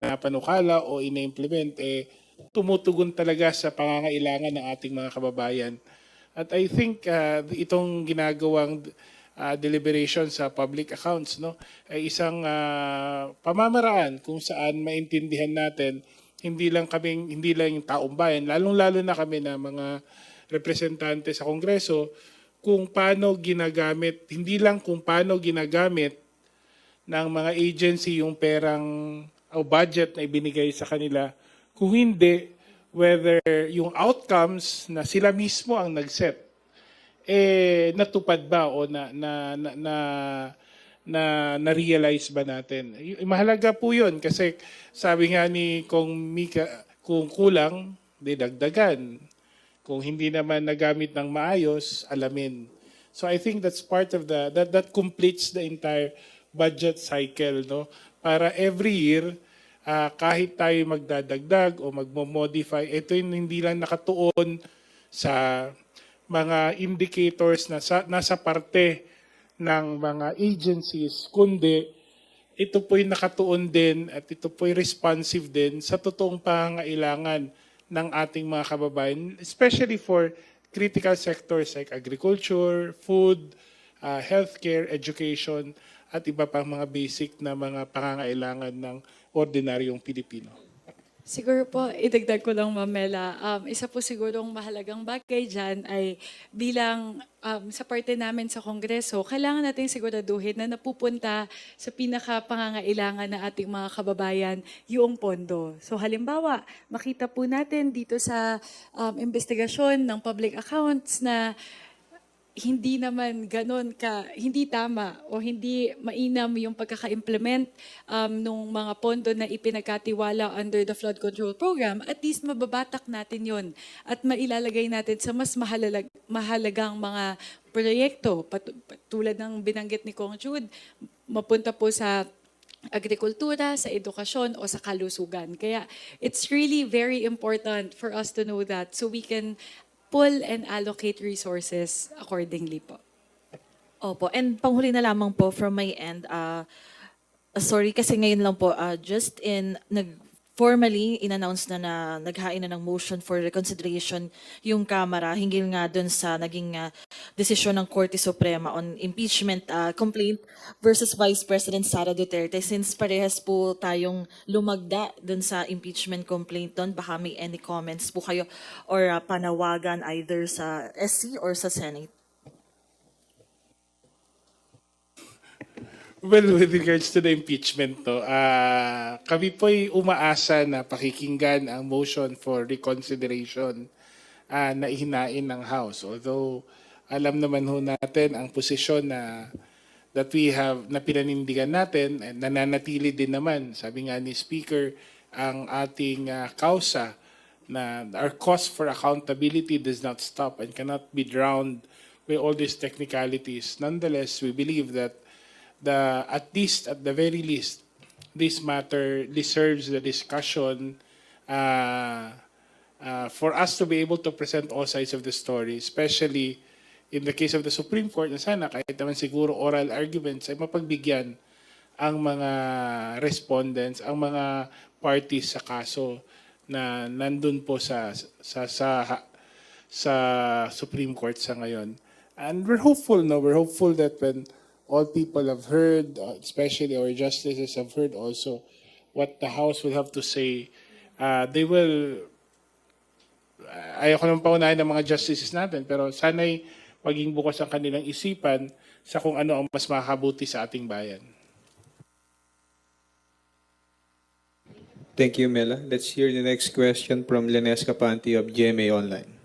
pinapanukala o ina-implement, eh, tumutugon talaga sa pangangailangan ng ating mga kababayan. At I think uh, itong ginagawang uh, deliberation sa public accounts no ay isang uh, pamamaraan kung saan maintindihan natin hindi lang kaming hindi lang yung taong bayan lalong-lalo na kami na mga representante sa kongreso kung paano ginagamit hindi lang kung paano ginagamit ng mga agency yung perang o budget na ibinigay sa kanila kung hindi whether yung outcomes na sila mismo ang nag-set eh natupad ba o na na na na, na na-realize ba natin? Mahalaga po 'yun kasi sabi nga ni Kong Mika kung kulang, di dagdagan. Kung hindi naman nagamit ng maayos, alamin. So I think that's part of the that that completes the entire budget cycle no? Para every year ah, kahit tayo magdadagdag o magmo-modify ito yung hindi lang nakatuon sa mga indicators na sa, nasa parte ng mga agencies, kundi ito po'y nakatuon din at ito po'y responsive din sa totoong pangangailangan ng ating mga kababayan, especially for critical sectors like agriculture, food, uh, healthcare, education, at iba pang mga basic na mga pangangailangan ng ordinaryong Pilipino. Siguro po, idagdag ko lang, Mamela, um, isa po sigurong mahalagang bagay dyan ay bilang um, sa parte namin sa Kongreso, kailangan natin siguraduhin na napupunta sa pinaka-pangangailangan ng ating mga kababayan yung pondo. So halimbawa, makita po natin dito sa um, investigasyon ng public accounts na hindi naman ganon ka, hindi tama o hindi mainam yung pagkaka-implement um, nung mga pondo na ipinagkatiwala under the flood control program, at least mababatak natin yon at mailalagay natin sa mas mahalalag, mahalagang mga proyekto, pat- tulad ng binanggit ni Kong Jude, mapunta po sa agrikultura, sa edukasyon o sa kalusugan. Kaya it's really very important for us to know that so we can pull and allocate resources accordingly po. Opo, and panghuli na lamang po from my end, uh, sorry kasi ngayon lang po, uh, just in, nag, formally in-announce na na naghain na ng motion for reconsideration yung Kamara hinggil nga dun sa naging uh, desisyon ng Korte Suprema on impeachment uh, complaint versus Vice President Sara Duterte. Since parehas po tayong lumagda dun sa impeachment complaint doon, baka may any comments po kayo or uh, panawagan either sa SC or sa Senate. Well, with regards to the impeachment, to, ah kami po'y umaasa na pakikinggan ang motion for reconsideration ah, na ihinain ng House. Although, alam naman ho natin ang posisyon na that we have, na pinanindigan natin, and nananatili din naman, sabi nga ni Speaker, ang ating ah, kausa na our cost for accountability does not stop and cannot be drowned by all these technicalities. Nonetheless, we believe that the at least at the very least this matter deserves the discussion uh, uh, for us to be able to present all sides of the story especially in the case of the Supreme Court na sana kahit naman siguro oral arguments ay mapagbigyan ang mga respondents ang mga parties sa kaso na nandun po sa sa sa sa Supreme Court sa ngayon. And we're hopeful no? We're hopeful that when all people have heard, uh, especially our justices have heard also what the House will have to say. Uh, they will, uh, ayoko naman paunahin ng mga justices natin, pero sana'y maging bukas ang kanilang isipan sa kung ano ang mas makakabuti sa ating bayan. Thank you, Mela. Let's hear the next question from Lenes Capanti of GMA Online.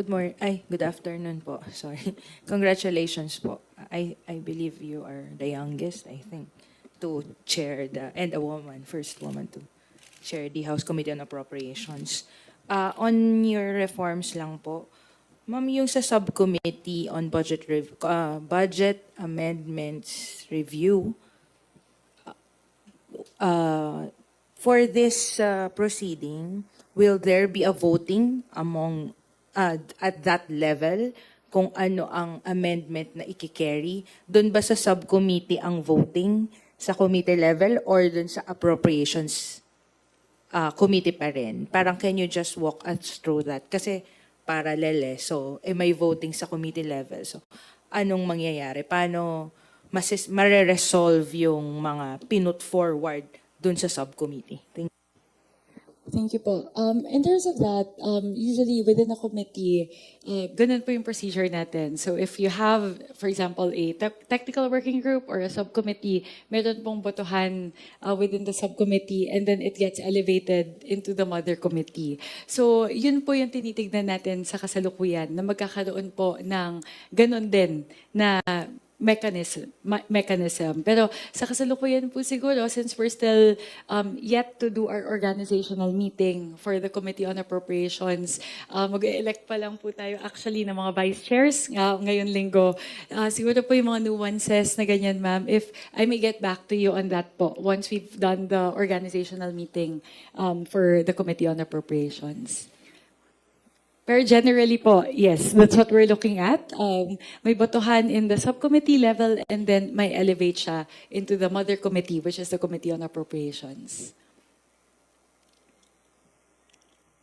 Good morning. Ay, good afternoon po. Sorry. Congratulations po. I I believe you are the youngest, I think, to chair the and a woman, first woman to chair the House Committee on Appropriations. Ah, on your reforms lang po. Ma'am, yung sa subcommittee on budget rev- ah, budget amendments review, uh, for this uh, proceeding, will there be a voting among uh, at that level kung ano ang amendment na ikikerry? Doon ba sa subcommittee ang voting sa committee level or doon sa appropriations uh, committee pa rin? Parang can you just walk us through that? Kasi parallel. So, eh, may voting sa committee level. So, anong mangyayari? Paano masis- mare-resolve yung mga pinut forward dun sa subcommittee? Thank Thank you po. Um, in terms of that, um, usually within a committee, uh, ganun po yung procedure natin. So if you have, for example, a tec- technical working group or a subcommittee, meron pong botohan uh, within the subcommittee and then it gets elevated into the mother committee. So yun po yung tinitignan natin sa kasalukuyan na magkakaroon po ng ganun din na mechanism, mechanism. Pero sa kasalukuyan po siguro, since we're still um, yet to do our organizational meeting for the Committee on Appropriations, uh, mag-elect pa lang po tayo actually ng mga vice chairs uh, ngayon linggo. Uh, siguro po yung mga nuances na ganyan, ma'am, if I may get back to you on that po once we've done the organizational meeting um, for the Committee on Appropriations. Pero generally po, yes, that's what we're looking at. Um, may botohan in the subcommittee level and then may elevate siya into the mother committee, which is the Committee on Appropriations.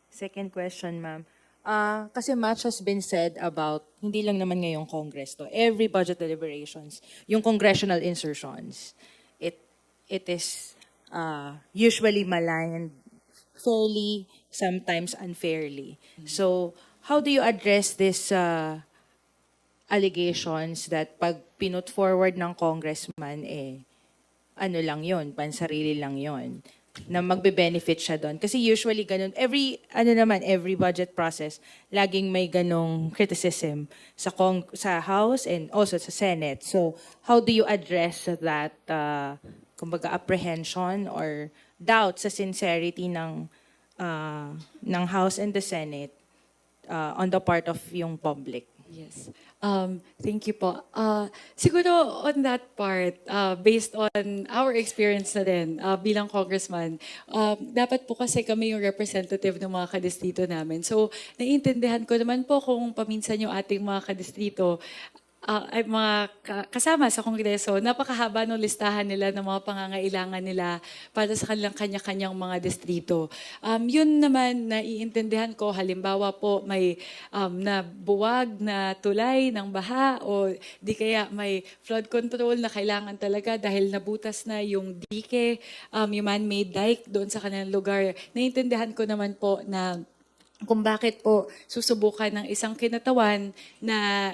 Second question, ma'am. Ah, kasi much has been said about, hindi lang naman ngayong Congress to, every budget deliberations, yung congressional insertions, it, it is ah, usually maligned fairly, sometimes unfairly. So, how do you address this uh, allegations that pag pinut forward ng congressman, eh, ano lang yon pansarili lang yon na magbe-benefit siya doon. Kasi usually ganun, every, ano naman, every budget process, laging may ganong criticism sa, Cong- sa House and also sa Senate. So, how do you address that, uh, kumbaga, apprehension or doubt sa sincerity ng, uh, ng House and the Senate uh, on the part of yung public? Yes. Um, thank you po. Uh, siguro on that part, uh, based on our experience na din uh, bilang congressman, um, dapat po kasi kami yung representative ng mga kadistrito namin. So, naiintindihan ko naman po kung paminsan yung ating mga kadistrito ah, ay mga ka- kasama sa Kongreso, napakahaba ng listahan nila ng mga pangangailangan nila para sa kanilang kanya-kanyang mga distrito. Um, yun naman, naiintindihan ko, halimbawa po may um, na buwag na tulay ng baha o di kaya may flood control na kailangan talaga dahil nabutas na yung dike, um, yung man-made dike doon sa kanilang lugar. Naiintindihan ko naman po na kung bakit po susubukan ng isang kinatawan na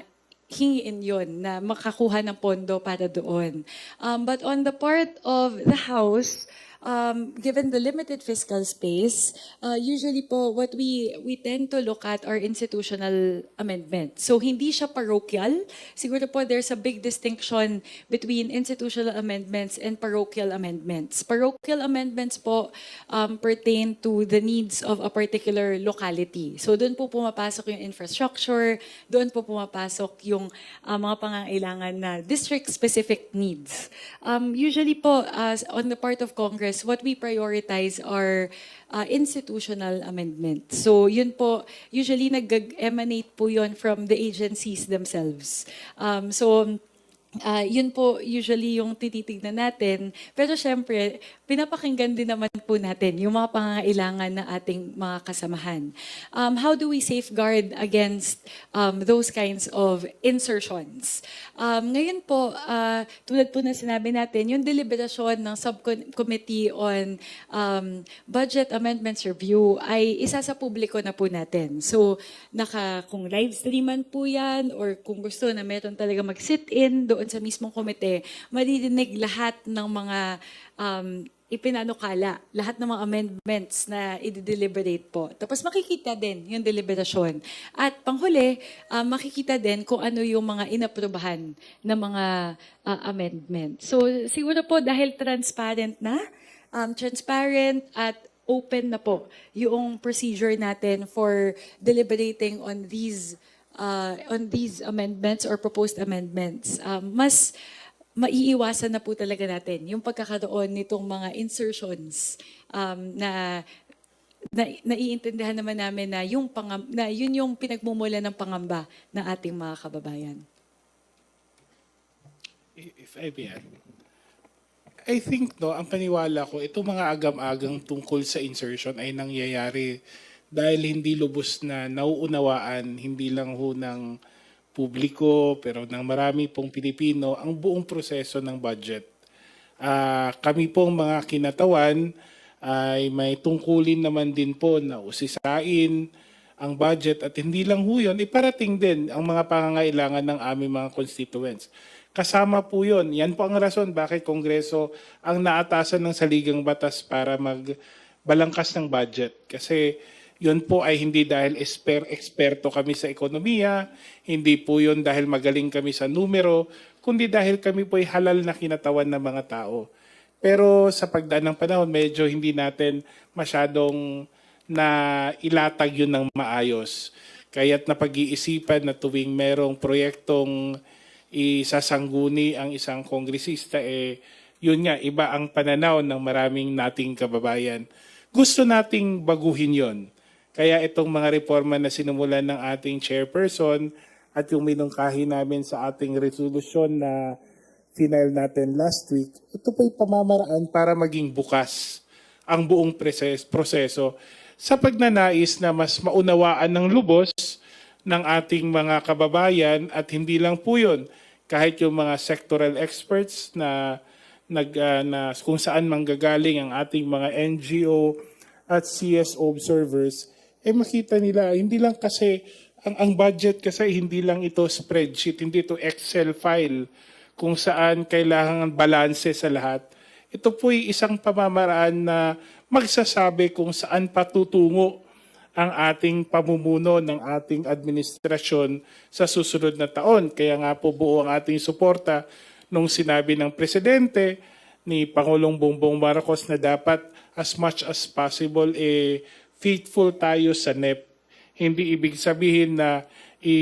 hingiin yon na makakuha ng pondo para doon. Um, but on the part of the House, um, given the limited fiscal space, uh, usually po what we we tend to look at are institutional amendments. So hindi siya parochial. Siguro po there's a big distinction between institutional amendments and parochial amendments. Parochial amendments po um, pertain to the needs of a particular locality. So doon po pumapasok yung infrastructure, doon po pumapasok yung uh, mga pangangailangan na district-specific needs. Um, usually po, as on the part of Congress, what we prioritize are uh, institutional amendments. So yun po, usually nag-emanate po yun from the agencies themselves. Um, so Ah, yun po usually yung tinitignan natin. Pero syempre, pinapakinggan din naman po natin yung mga pangangailangan ng ating mga kasamahan. Um, how do we safeguard against um, those kinds of insertions? Um, ngayon po, ah, tulad po na sinabi natin, yung deliberasyon ng subcommittee on um, budget amendments review ay isa sa publiko na po natin. So, naka, kung live streaman po yan or kung gusto na meron talaga mag-sit-in doon sa mismong komite, maririnig lahat ng mga um, ipinanukala, lahat ng mga amendments na i-deliberate po. Tapos makikita din yung deliberasyon. At panghuli, um, makikita din kung ano yung mga inaprubahan na mga uh, amendments. So siguro po dahil transparent na, um, transparent at open na po yung procedure natin for deliberating on these uh, on these amendments or proposed amendments. Um, mas maiiwasan na po talaga natin yung pagkakaroon nitong mga insertions um, na na, naiintindihan naman namin na yung pangam, na yun yung pinagmumula ng pangamba ng ating mga kababayan. If I may add. I think no, ang paniwala ko, itong mga agam-agang tungkol sa insertion ay nangyayari dahil hindi lubos na nauunawaan, hindi lang ho ng publiko, pero ng marami pong Pilipino, ang buong proseso ng budget. Ah, kami pong mga kinatawan ay may tungkulin naman din po na usisain ang budget at hindi lang ho yun, iparating din ang mga pangangailangan ng aming mga constituents. Kasama po yun. Yan po ang rason bakit Kongreso ang naatasan ng saligang batas para magbalangkas ng budget. Kasi yun po ay hindi dahil esper, eksperto kami sa ekonomiya, hindi po yun dahil magaling kami sa numero, kundi dahil kami po ay halal na kinatawan ng mga tao. Pero sa pagdaan ng panahon, medyo hindi natin masyadong na ilatag yun ng maayos. Kaya't napag-iisipan na tuwing merong proyektong isasangguni ang isang kongresista, eh, yun nga, iba ang pananaw ng maraming nating kababayan. Gusto nating baguhin yon. Kaya itong mga reforma na sinumulan ng ating chairperson at yung minungkahi namin sa ating resolusyon na final natin last week, ito po'y pamamaraan para maging bukas ang buong proses- proseso sa pagnanais na mas maunawaan ng lubos ng ating mga kababayan at hindi lang po yun, kahit yung mga sectoral experts na nag ah, na kung saan manggagaling ang ating mga NGO at CSO observers eh makita nila hindi lang kasi ang ang budget kasi hindi lang ito spreadsheet hindi ito Excel file kung saan kailangan balanse sa lahat ito po'y isang pamamaraan na magsasabi kung saan patutungo ang ating pamumuno ng ating administrasyon sa susunod na taon. Kaya nga po buo ang ating suporta nung sinabi ng Presidente ni Pangulong Bongbong Marcos na dapat as much as possible eh, faithful tayo sa NEP. Hindi ibig sabihin na i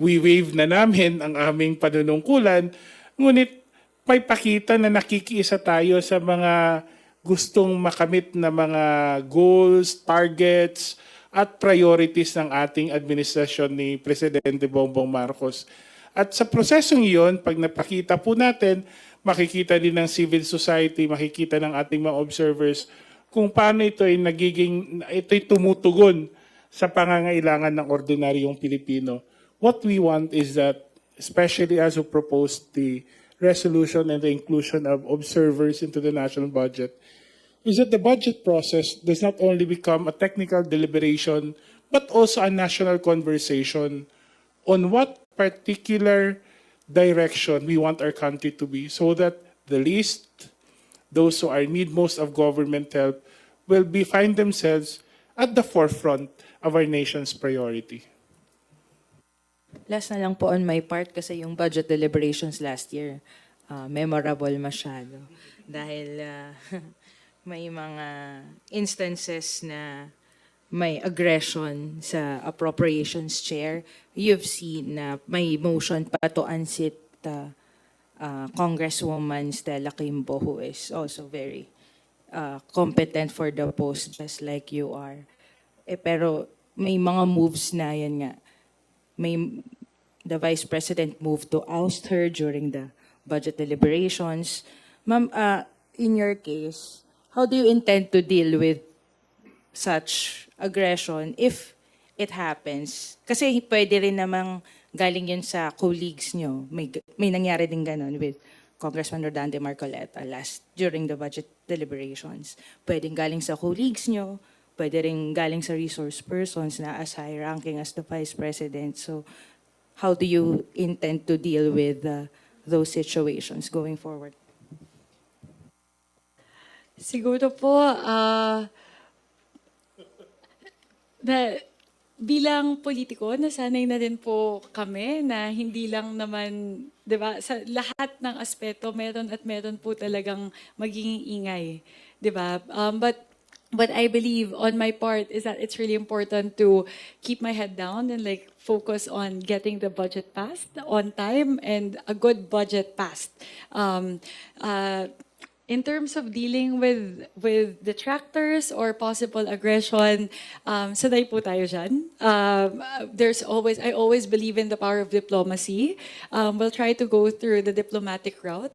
we-wave na namin ang aming panunungkulan, ngunit may pakita na nakikiisa tayo sa mga gustong makamit na mga goals, targets, at priorities ng ating administrasyon ni Presidente Bongbong Marcos. At sa prosesong iyon, pag napakita po natin, makikita din ng civil society, makikita ng ating mga observers kung paano ito ay nagiging, ito ay tumutugon sa pangangailangan ng ordinaryong Pilipino. What we want is that, especially as we proposed the resolution and the inclusion of observers into the national budget, is that the budget process does not only become a technical deliberation, but also a national conversation on what particular direction we want our country to be so that the least, those who are in need most of government help, will be find themselves at the forefront of our nation's priority. Last na lang po on my part kasi yung budget deliberations last year, ah, memorable masyado. Dahil ah, may mga instances na may aggression sa appropriations chair. You've seen na may motion pa to unseat ah, ah, Congresswoman Stella Kimbo who is also very ah, competent for the post just like you are. Eh, pero may mga moves na yan nga may the vice president moved to oust her during the budget deliberations. Ma'am, uh, in your case, how do you intend to deal with such aggression if it happens? Kasi pwede rin namang galing yun sa colleagues nyo. May, may nangyari din ganun with Congressman Rodante Marcoleta last during the budget deliberations. Pwedeng galing sa colleagues nyo, pwede rin galing sa resource persons na as high ranking as the vice president. So how do you intend to deal with uh, those situations going forward? Siguro po, ah, na bilang politiko, nasanay na din po kami na hindi lang naman, di ba, sa lahat ng aspeto, meron at meron po talagang magiging ingay. Di ba? Um, but But I believe on my part is that it's really important to keep my head down and like focus on getting the budget passed on time and a good budget passed. Um, uh, In terms of dealing with with detractors or possible aggression, um, sanay po tayo dyan. Um, there's always, I always believe in the power of diplomacy. Um, we'll try to go through the diplomatic route.